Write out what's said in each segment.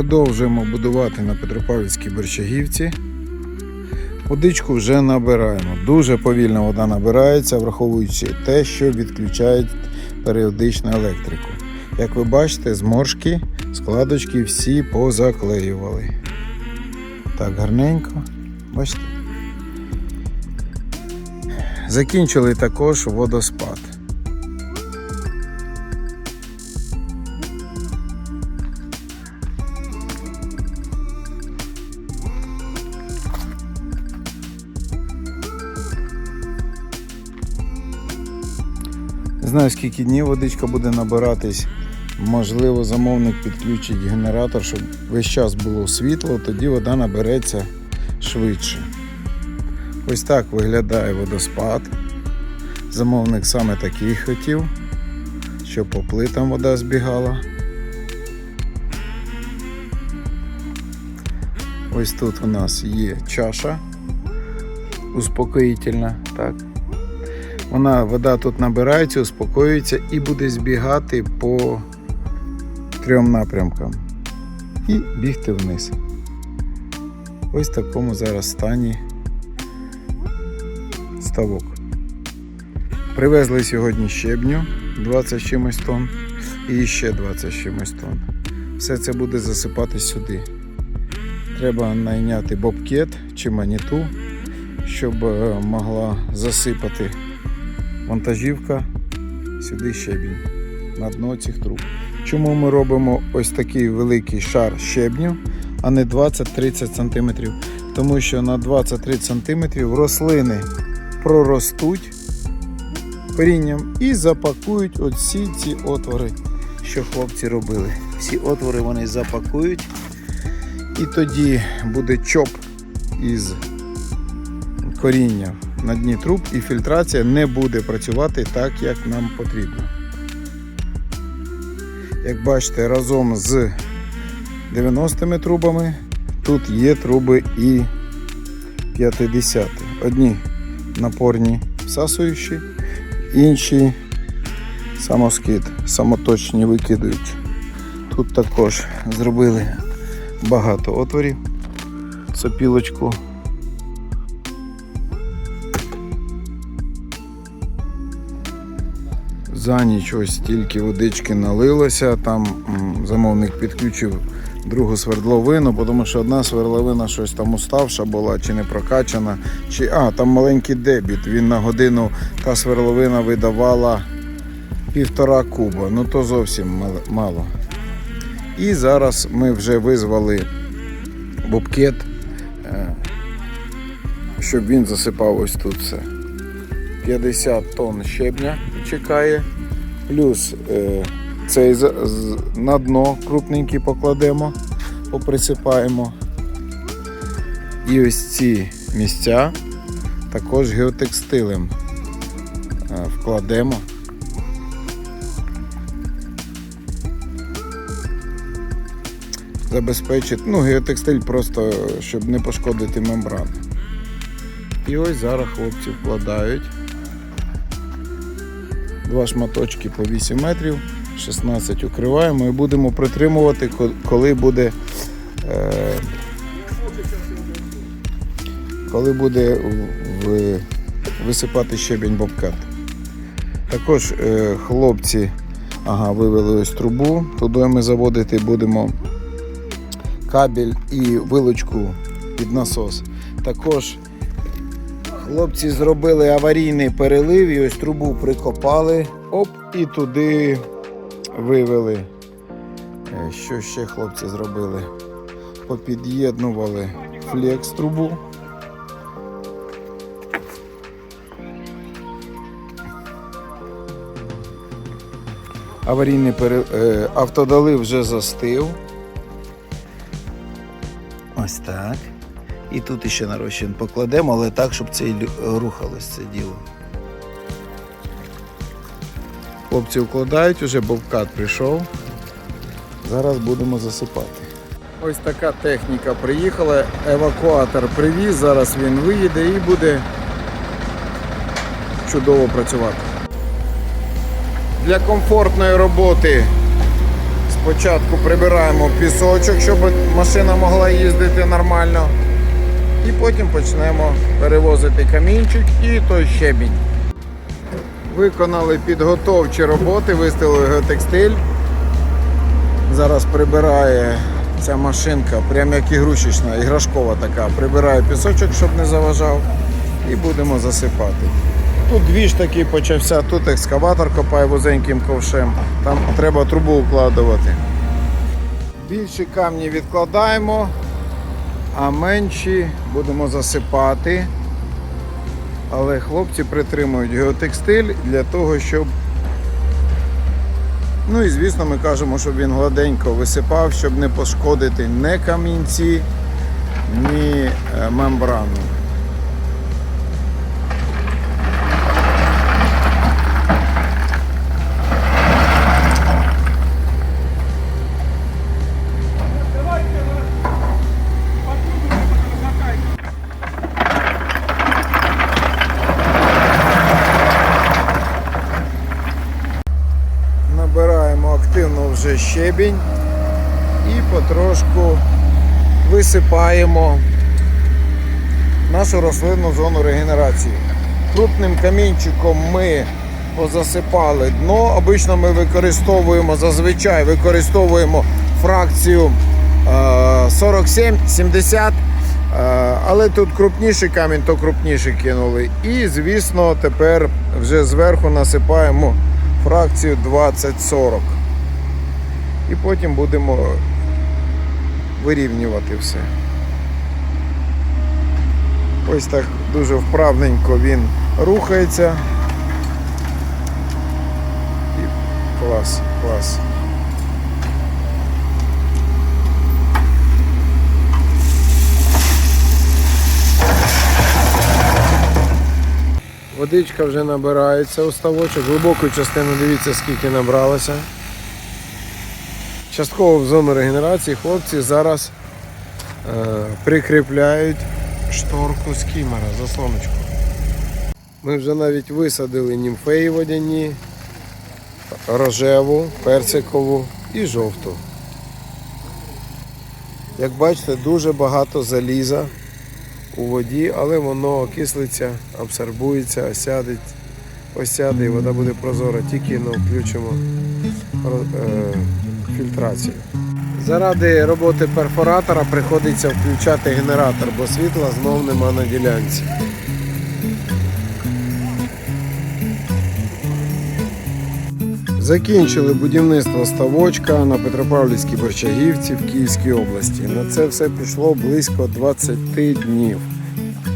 Продовжуємо будувати на Петропавлівській Борщагівці. Водичку вже набираємо. Дуже повільно вода набирається, враховуючи те, що відключають періодично електрику. Як ви бачите, зморшки, складочки всі позаклеювали. Так, гарненько. Бачите? Закінчили також водоспад. Не знаю, скільки днів водичка буде набиратись. Можливо, замовник підключить генератор, щоб весь час було світло, тоді вода набереться швидше. Ось так виглядає водоспад. Замовник саме такий хотів, щоб по плитам вода збігала. Ось тут у нас є чаша успокоїтельна, так. Вона, вода тут набирається, успокоюється і буде збігати по трьом напрямкам. І бігти вниз. Ось в такому зараз стані ставок. Привезли сьогодні щебню 20 чимось тонн і ще 20 чимось тонн. Все це буде засипати сюди. Треба найняти бобкет чи маніту, щоб е, могла засипати вантажівка сюди щебінь на дно цих труб. Чому ми робимо ось такий великий шар щебню, а не 20-30 см? Тому що на 20-30 см рослини проростуть корінням і запакують оці ці отвори, що хлопці робили. Всі отвори вони запакують, і тоді буде чоп із коріння на дні труб і фільтрація не буде працювати так, як нам потрібно. Як бачите, разом з 90-ми трубами тут є труби і 50 Одні напорні всасуючі, інші самоскид, самоточні викидують. Тут також зробили багато отворів, сопілочку За ніч ось стільки водички налилося. Там замовник підключив другу свердловину, тому що одна свердловина щось там уставша була, чи не прокачана, чи а, там маленький дебіт. Він на годину та сверловина видавала півтора куба. Ну то зовсім мало. І зараз ми вже визвали бобкет, е, щоб він засипав ось тут все. 50 тонн щебня чекає. Плюс е, цей на дно крупненький покладемо, поприсипаємо. І ось ці місця також геотекстилем е, вкладемо. Забезпечить, ну, геотекстиль просто, щоб не пошкодити мембрану. І ось зараз хлопці вкладають. Два шматочки по 8 метрів, 16 укриваємо і будемо притримувати, коли буде, е, коли буде в- висипати щебінь бобкат. Також е, хлопці ага, вивели ось трубу, туди ми заводити будемо кабель і вилочку під насос. Також Хлопці зробили аварійний перелив і ось трубу прикопали, оп, і туди вивели. Е, Що ще хлопці зробили? Попід'єднували флекс трубу. Аварійний пере... е, автодолив вже застив. Ось так. І тут іще на розчин покладемо, але так, щоб це рухалось це діло. Хлопці укладають, уже бобкат прийшов. Зараз будемо засипати. Ось така техніка приїхала, евакуатор привіз, зараз він виїде і буде чудово працювати. Для комфортної роботи Спочатку прибираємо пісочок, щоб машина могла їздити нормально. І потім почнемо перевозити камінчик і той щебінь. Виконали підготовчі роботи, виставили геотекстиль. Зараз прибирає ця машинка, прям як ігрушечна, іграшкова така. Прибирає пісочок, щоб не заважав. І будемо засипати. Тут двіж такий почався, тут екскаватор копає вузеньким ковшем. Там треба трубу укладувати. Більші камні відкладаємо, а менші будемо засипати. Але хлопці притримують геотекстиль для того, щоб. Ну і звісно, ми кажемо, щоб він гладенько висипав, щоб не пошкодити ні камінці, ні е, мембрану. Набираємо активно вже щебінь і потрошку висипаємо нашу рослинну зону регенерації. Крупним камінчиком ми позасипали дно. Обично ми використовуємо зазвичай використовуємо фракцію е, 47-70. Е, Але тут крупніший камінь, то крупніший кинули. І, звісно, тепер вже зверху насипаємо фракцію 20-40. І потім будемо вирівнювати все. Ось так дуже вправненько він рухається. І клас, клас. Водичка вже набирається у ставочок. Глибоку частину дивіться, скільки набралося. Частково в зону регенерації хлопці зараз е, прикріпляють шторку з кімера, заслоночку. Ми вже навіть висадили німфеї водяні, рожеву, персикову і жовту. Як бачите, дуже багато заліза у воді, але воно окислиться, абсорбується, осядеть, осяде і вода буде прозора, тільки ну, включимо е, фільтрацію. Заради роботи перфоратора приходиться включати генератор, бо світла знов нема на ділянці. Закінчили будівництво ставочка на Петропавлівській Борчагівці в Київській області. На це все пішло близько 20 днів.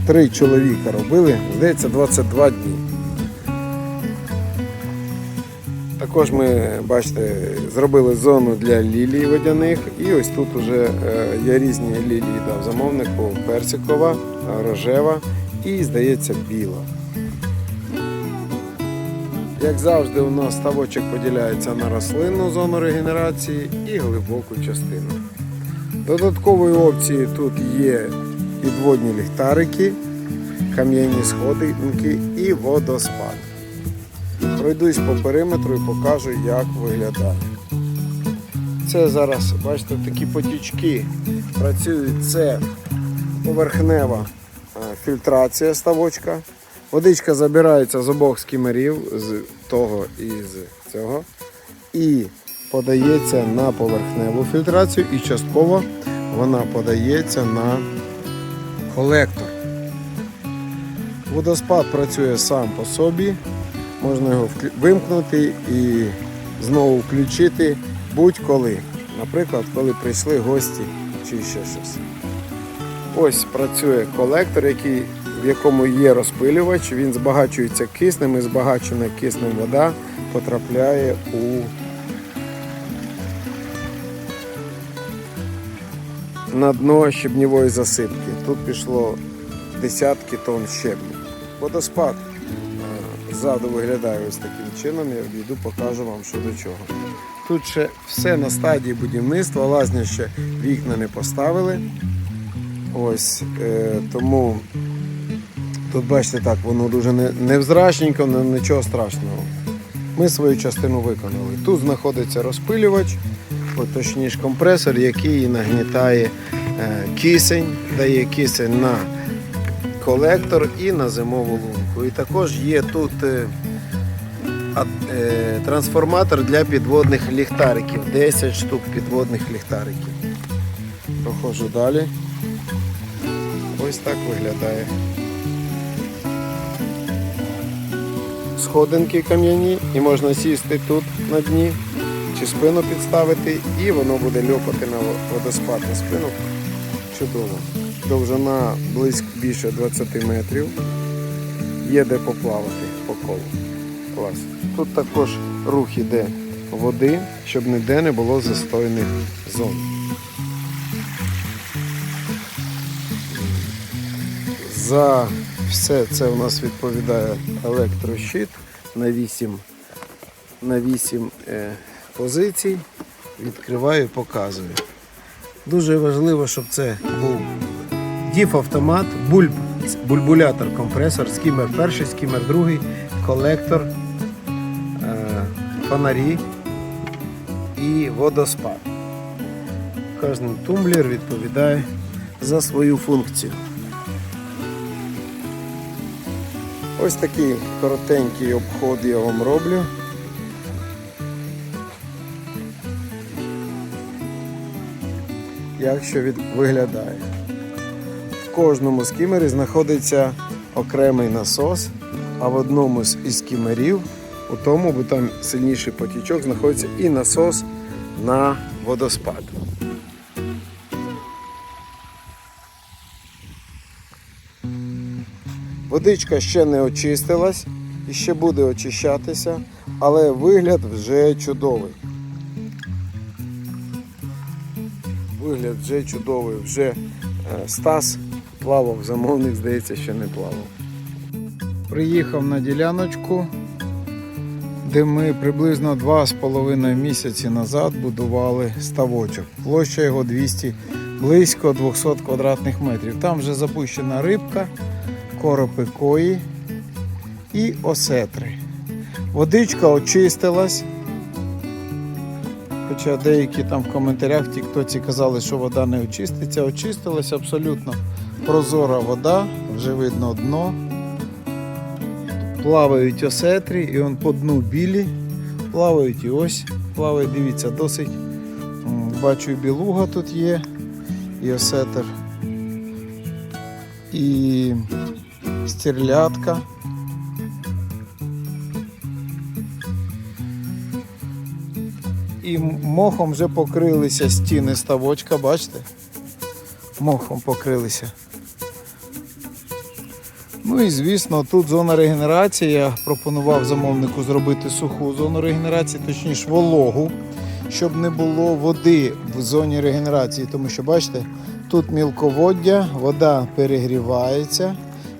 Три чоловіка робили, здається, 22 дні. Також ми, бачите, зробили зону для лілій водяних. І ось тут вже е, є різні лілії дав замовнику персикова, рожева і, здається, біла. Як завжди, у нас ставочок поділяється на рослинну зону регенерації і глибоку частину. Додатковою опцією тут є підводні ліхтарики, кам'яні сходинки і водоспад. Пройдусь по периметру і покажу, як виглядає. Це зараз, бачите, такі потічки працюють. Це поверхнева е, фільтрація ставочка. Водичка забирається з обох скімерів, з того і з цього. І подається на поверхневу фільтрацію і частково вона подається на колектор. Водоспад працює сам по собі, можна його вимкнути і знову включити будь-коли. Наприклад, коли прийшли гості чи ще щось. Ось працює колектор, який, в якому є розпилювач, він збагачується киснем і збагачена киснем вода потрапляє у на дно щебнєвої засипки. Тут пішло десятки тонн щебню. Водоспад ззаду виглядає ось таким чином. Я війду, покажу вам що до чого. Тут ще все на стадії будівництва, лазня ще вікна не поставили. Ось е, тому тут бачите так, воно дуже невзрачненько, але нічого страшного. Ми свою частину виконали. Тут знаходиться розпилювач, точніше компресор, який нагнітає е, кисень, дає кисень на колектор і на зимову лунку. І також є тут е, е, трансформатор для підводних ліхтариків. 10 штук підводних ліхтариків. Проходжу далі. Ось так виглядає. Сходинки кам'яні і можна сісти тут на дні чи спину підставити, і воно буде льопати на водоспад на спину. Чудово. Довжина близько більше 20 метрів. Є де поплавати по колу. Клас. Тут також рух іде води, щоб ніде не було застойних зон. За все це у нас відповідає електрощит на 8, на 8 е, позицій. Відкриваю, показую. Дуже важливо, щоб це був діф автомат, бульб, бульбулятор, компресор, скімер перший, скімер другий, колектор, е, фонарі і водоспад. Кожен тумблер відповідає за свою функцію. Ось такий коротенький обход я вам роблю. Як що від... виглядає. Кожному скімері знаходиться окремий насос, а в одному з із скімерів, у тому, бо там сильніший потічок, знаходиться і насос на водоспад. Водичка ще не очистилась і ще буде очищатися, але вигляд вже чудовий. Вигляд вже чудовий, вже е, Стас плавав, замовник, здається, ще не плавав. Приїхав на діляночку, де ми приблизно 2,5 місяці назад будували ставочок. Площа його 200, близько 200 квадратних метрів. Там вже запущена рибка коропи кої і осетри. Водичка очистилась. Хоча деякі там в коментарях в тіктоці казали, що вода не очиститься, очистилась абсолютно прозора вода, вже видно дно. Плавають осетрі, і он по дну білі, плавають і ось плавають, дивіться, досить. Бачу, і білуга тут є, і осетр. І стерлядка. І мохом вже покрилися стіни ставочка, бачите? Мохом покрилися. Ну і звісно, тут зона регенерації. Я пропонував замовнику зробити суху зону регенерації, точніше вологу, щоб не було води в зоні регенерації, тому що бачите, тут мілководдя, вода перегрівається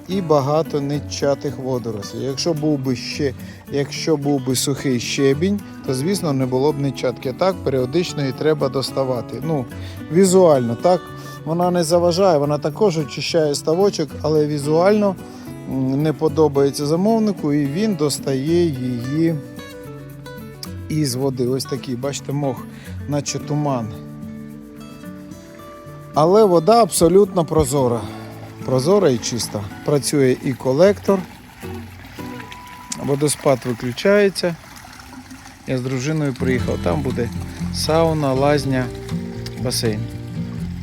і багато нечатих водорослей. Якщо був би ще, якщо був би сухий щебінь, то звісно не було б нечатки. Так періодично її треба доставати. Ну, візуально, так. Вона не заважає, вона також очищає ставочок, але візуально не подобається замовнику, і він достає її із води. Ось такий, бачите, мох, наче туман. Але вода абсолютно прозора. Прозора і чиста. Працює і колектор. Водоспад виключається. Я з дружиною приїхав. Там буде сауна, лазня, басейн.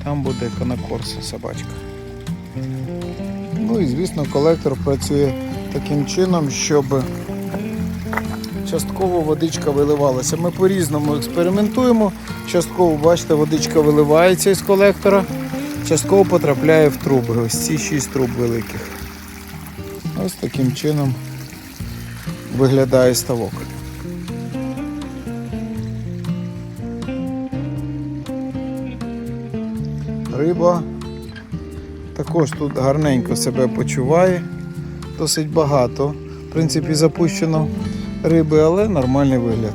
Там буде конокорса собачка. Ну і звісно, колектор працює таким чином, щоб частково водичка виливалася. Ми по-різному експериментуємо. Частково, бачите, водичка виливається із колектора, частково потрапляє в труби. Ось ці шість труб великих. Ось таким чином виглядає ставок. Риба також тут гарненько себе почуває, досить багато. В принципі, запущено риби, але нормальний вигляд.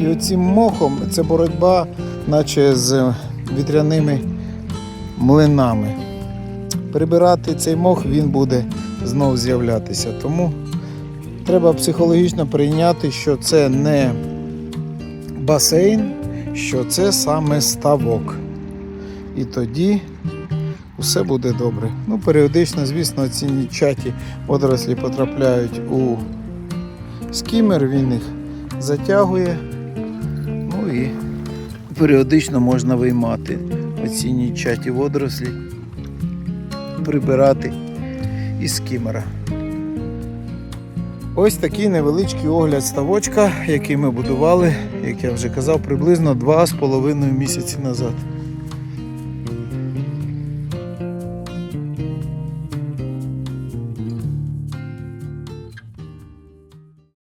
І оцим мохом це боротьба, наче з вітряними млинами. Прибирати цей мох, він буде знов з'являтися. Тому треба психологічно прийняти, що це не басейн, що це саме ставок. І тоді усе буде добре. Ну, періодично, звісно, ці нічаті водорослі потрапляють у скімер, він їх затягує. Ну і періодично можна виймати оці нічаті водорослі, прибирати із скімера. Ось такий невеличкий огляд ставочка, який ми будували, як я вже казав, приблизно 2,5 місяці назад.